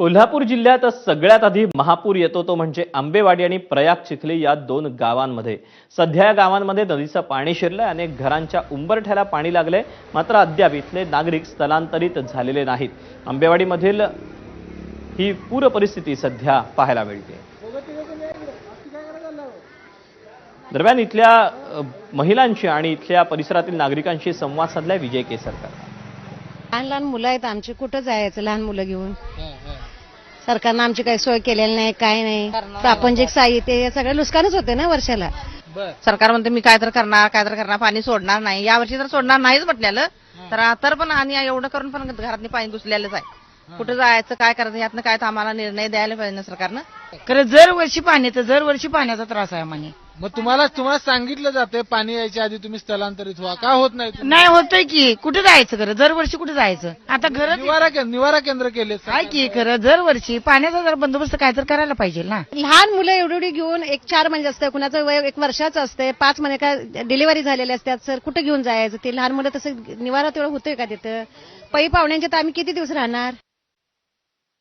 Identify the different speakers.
Speaker 1: कोल्हापूर जिल्ह्यात सगळ्यात आधी महापूर येतो तो म्हणजे आंबेवाडी आणि प्रयाग चिखली या दोन गावांमध्ये. सध्या या गावांमध्ये नदीचं पाणी शिरलंय अनेक घरांच्या उंबरठ्याला पाणी लागलंय मात्र अद्याप इथले नागरिक स्थलांतरित झालेले नाहीत. आंबेवाडीमधील ही पूर परिस्थिती सध्या पाहायला मिळते. दरम्यान इथल्या महिलांशी आणि इथल्या परिसरातील नागरिकांशी संवाद साधलाय विजय केसरकर.
Speaker 2: लहान लहान मुलं आहेत आमची. कुठं जायचं? लहान मुलं घेऊन? सरकारनं आमची काही सोय केलेली नाही काय नाही. प्रापंचिक साहित्य हे सगळं नुकसानच होते ना वर्षाला.
Speaker 3: सरकार म्हणते मी काय तर करणार काय तर करणार पाणी सोडणार नाही. यावर्षी तर सोडणार नाहीच म्हटलेलं. तर तर पण आणि एवढं करून पण घरात पाणी घुसलेलंच आहे. कुठं जायचं काय करायचं यातनं काय तर आम्हाला निर्णय द्यायला पाहिजे ना सरकारनं.
Speaker 4: खरं जर वर्षी पाण्याचा जर वर्षी पाण्याचा त्रास आहे आम्हाला
Speaker 5: मग तुम्हाला तुम्हाला सांगितलं जाते पाणी यायच्या आधी तुम्ही स्थलांतरित व्हा. का होत नाही तुम्ही?
Speaker 4: नाही होतंय की. कुठे जायचं खरं? दर वर्षी कुठे जायचं? आता घर
Speaker 5: निवारा केंद्र निवारा केंद्र केले.
Speaker 4: आहे की खरं? दर वर्षी पाण्याचा जर बंदोबस्त काय तर करायला पाहिजे ना.
Speaker 2: लहान मुलं एवढी एवढी घेऊन एक चार महिने असतं कुणाचं वय एक वर्षाचं असते पाच महिने का डिलिव्हरी झालेले असतात. सर कुठे घेऊन जायचं? ते लहान मुलं तसं निवारा तेवढं होतोय का तिथं? पै पाहुण्यांच्या तर आम्ही किती दिवस राहणार?